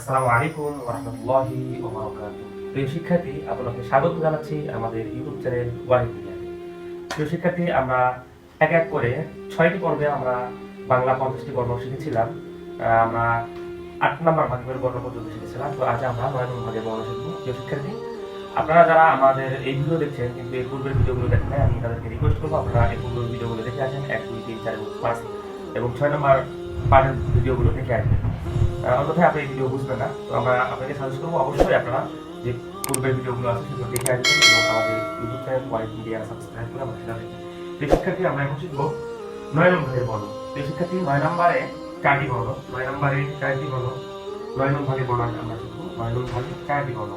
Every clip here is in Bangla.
আসসালামু আলাইকুম রহমতুল্লাহি প্রিয় শিক্ষার্থী, আপনাকে স্বাগত জানাচ্ছি আমাদের ইউটিউব চ্যানেল ওয়াহিদ প্রিয় শিক্ষার্থী, আমরা এক এক করে ছয়টি পর্বে আমরা বাংলা পঞ্চাশটি বর্ণ শিখেছিলাম। আমরা আট নম্বর ভাগের বর্ণ পর্যন্ত শিখেছিলাম। তো আজ আমরা নয় নম্বর ভাগের বর্ণ শিখব। প্রিয় শিক্ষার্থী, আপনারা যারা আমাদের এই ভিডিও দেখছেন, কিন্তু এই পূর্বের ভিডিওগুলো দেখেন আমি তাদেরকে রিকোয়েস্ট করব আপনারা এই পূর্বের ভিডিওগুলো দেখে আসেন। এক, দুই, তিন, চার এবং পাঁচ এবং ছয় নম্বর পার্টের ভিডিওগুলো দেখে আসবেন। অন্যথায় আপনি এই ভিডিও বুঝবেন না। তো আমরা আপনাকে সাজেস্ট করব, অবশ্যই আপনারা যে পূর্বের ভিডিওগুলো আছে সেগুলো দেখে আসবেন এবং আমাদের YouTube channel Wide Media subscribe করে সেটা দেখবেন তো শিক্ষার্থী আমরা এখন শিখব, নয় নম্বরের বর্ণ। তো শিক্ষার্থী নয় নম্বরে চারটি বর্ণ। নয় নম্বরে চারটি বর্ণ, নয় নম্বর বর্ণ আমরা শিখব। নয় নম্বর চারটি বর্ণ।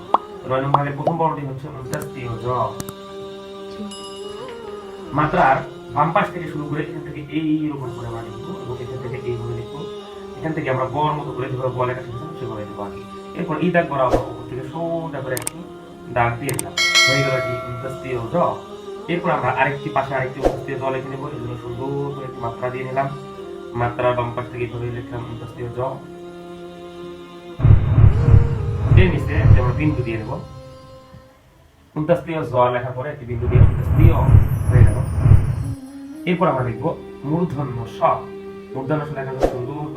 নয় নম্বর প্রথম বর্ণটি হচ্ছে উনচাশটি জ মাত্রার বাম পাশ থেকে শুরু করে এখান থেকে এইরকম করে লিখব এবং এখান থেকে এইভাবে এখান থেকে আমরা বর মতো করে যেভাবে বল লেখা শিখেছিলাম সেভাবে লিখব আগে। এরপর এই দাগ বরাবর উপর থেকে সোজা করে একটি দাগ দিয়ে দিলাম। হয়ে গেল এটি উনচাশটি জ। এরপর আমরা আরেকটি পাশে আরেকটি উনচাশটি জ লিখে নেব। এই জন্য সুন্দর করে একটি মাত্রা দিয়ে নিলাম। মাত্রার বাম পাশ থেকে এইভাবে লিখলাম উনচাশটি জ। এর নিচে আমরা বিন্দু দিয়ে উনতাস্তীয় জ লেখার পরে একটি বিন্দু দিয়ে হয়ে গেল। এরপর আমরা লিখব মূর্ধন্য স। মূর্ধন্য স জন্য সুন্দর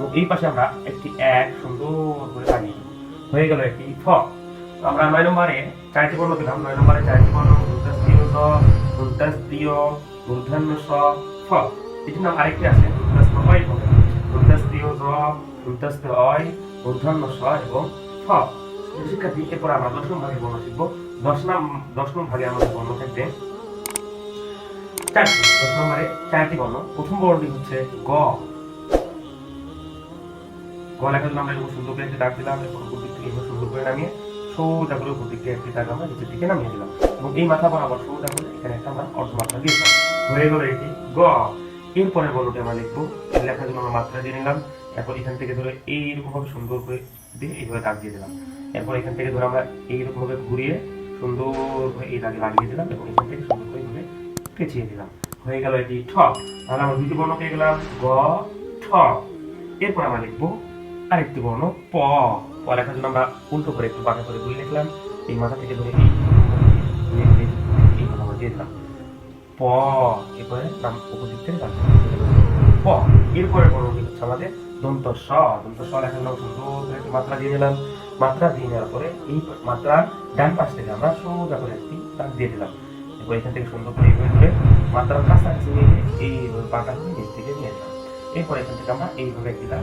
এবং এই পাশে আমরা একটি এক সুন্দর করে দিলাম হয়ে গেল একটি ফ আমরা নয় নম্বরে চারটি বর্ণ দিলাম নয় নম্বরে চারটি বর্ণ উনটাস্তীয় স উনটাস্তীয় মূর্ধন্য স ফ এটির নাম আরেকটি আছে অয় বলে উনটাস্তীয় জ উনটাস্ত অয় মূর্ধন্য স এবং ফ শিক্ষার্থী, এরপর আমরা দশ নম্বর বর্ণ শিখব। দশ নাম, দশ নম্বর ভাগে আমাদের বর্ণ থাকবে চারটি। দশ নম্বরে চারটি বর্ণ। প্রথম বর্ণটি হচ্ছে গ। গ লেখার জন্য আমরা সুন্দর করে একটি দাগ দিলাম এরপর উপর দিক থেকে এভাবে সুন্দর করে নামিয়ে সোজা করে উপর দিক থেকে একটি দাগ আমরা নিচের দিকে নামিয়ে দিলাম। এবং এই মাথা পর বরাবর সোজা করে এখানে একটা আমরা অর্ধমাত্রা দিয়েছিলাম হয়ে গেল এটি। গ। এরপরে বর্ণটি আমরা লিখব, লেখার জন্য আমরা মাত্রা দিয়ে নিলাম। এরপর এখান থেকে ধরে এইরকমভাবে সুন্দর করে দিয়ে এইভাবে দাগ দিয়ে দিলাম। এরপর এখান থেকে ধরে আমরা এইরকমভাবে ঘুরিয়ে সুন্দর করে এই দাগে লাগিয়ে দিলাম এবং এখান থেকে সুন্দর করে এইভাবে পেঁচিয়ে দিলাম। হয়ে গেল এটি ঠ। তাহলে আমরা দুটি বর্ণ পেয়ে গেলাম গ, ঠ। এরপর আমরা লিখব আরেকটি বর্ণ প। প লেখার জন্য আমরা উল্টো করে একটু বাঁকা করে দুই লিখলাম। এই মাথা থেকে ধরে এই এই আমরা দিয়ে দিলাম। প এরপরে নাম দিলাম। প এরপরে বর্ণটি হচ্ছে আমাদের? দন্ত স। দন্ত স লেখার নাম সুন্দর একটি মাত্রা দিয়ে দিলাম। মাত্রা দিয়ে নেওয়ার পরে এই মাত্রা ডান পাশ থেকে আমরা সোজা করে একটি দাগ দিয়ে দিলাম। এরপর এখান থেকে সুন্দর করে এইভাবে ধরে মাত্রার কাছাকাছি নিয়ে এইভাবে পাটা করে থেকে নিয়ে দিলাম এরপর এখান থেকে আমরা এইভাবে একটি দাগ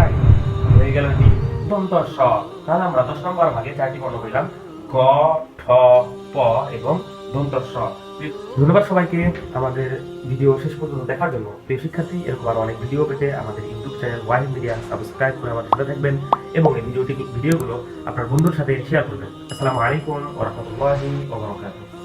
লাগিয়ে। হয়ে গেল এটি দন্ত স তাহলে আমরা দশ নম্বর ভাগে চারটি বর্ণ পেলাম। গ ঠ, প এবং দন্ত স ধন্যবাদ সবাইকে আমাদের ভিডিও শেষ পর্যন্ত দেখার জন্য। প্রিয় শিক্ষার্থী, এরকম আরও অনেক ভিডিও পেতে আমাদের YouTube channel Wide Media subscribe করে আমাদের সাথে থাকবেন এবং এই ভিডিওটি ভিডিওগুলো আপনার বন্ধুর সাথে শেয়ার করবেন। আসসালামু আলাইকুম ওয়া রাহমাতুল্লাহি ওয়া বারাকাতুহু।